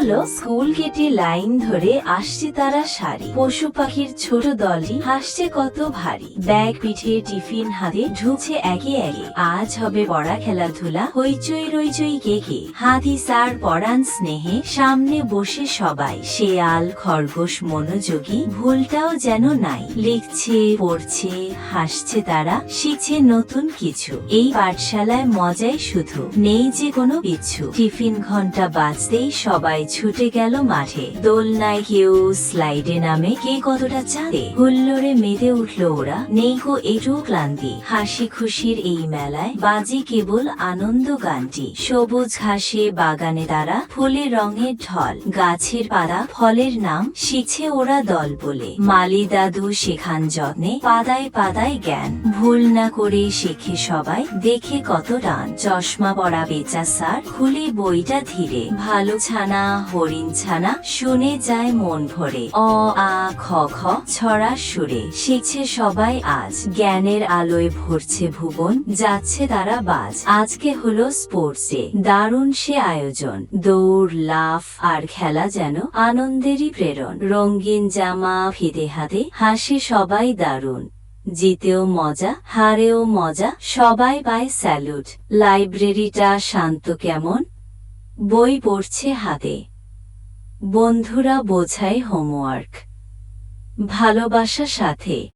হলো স্কুল কেটে লাইন ধরে আসছে তারা সারি পশু পাখির ছোট দলটি হাসছে কত ভারী। ব্যাগ, পিঠে, টিফিন হাতে ঢুকছে একে একে। আজ হবে পড়া খেলাধুলা, হইচই রইচই কে কে। হাতি, স্যার পড়ান স্নেহে সামনে বসে সবাই। শেয়াল, খরগোশ, মনোযোগী, ভুলটাও যেন নাই। লিখছে, পড়ছে, হাসছে তারা, শিখছে নতুন কিছু। এই পাঠশালায় মজাই শুধু, নেই যে কোনো পিছু টিফিন ঘণ্টা বাজতেই সবাই ছুটে গেল মাঠে। দোলনায় কেউ স্লাইডে নামে। কে কতটা চাঁদে? হুল্লোড়ে মেতে উঠল ওরা। নেই গো এটু ক্লান্তি। হাসি খুশির এই মেলায় বাজে কেবল আনন্দ গানটি। সবুজ ঘাসে বাগানে তারা ফুলের রঙের ঢল। গাছের পাতা ফলের নাম শিখছে ওরা দল বলে। মালি দাদু শেখান যত্নে পাদায় পাদায় জ্ঞান। ভুল না করে শেখে সবাই। দেখে কত টান। চশমা পড়া বেচা স্যার খুলে বইটা ধীরে। ভালো ছানা হরিণ ছানা শুনে যায় মন ভরে। অ, আ, খ খ, ছড়া সুরে। শিখছে সবাই আজ। জ্ঞানের আলোয় ভরছে ভুবন। যাচ্ছে তারা বাজ। আজকে হলো স্পোর্টস ডে দারুণ সে আয়োজন। দৌড়, লাফ আর খেলা যেন আনন্দেরই প্রেরণ। রঙিন জামা ফিদে হাতে। হাসে সবাই দারুণ। জিতেও মজা, হারেও মজা। সবাই পায় স্যালুট লাইব্রেরিটা শান্ত কেমন? বই পড়ছে হাতে। বন্ধুরা বোঝায় হোমওয়ার্ক। ভালোবাসা সাথে।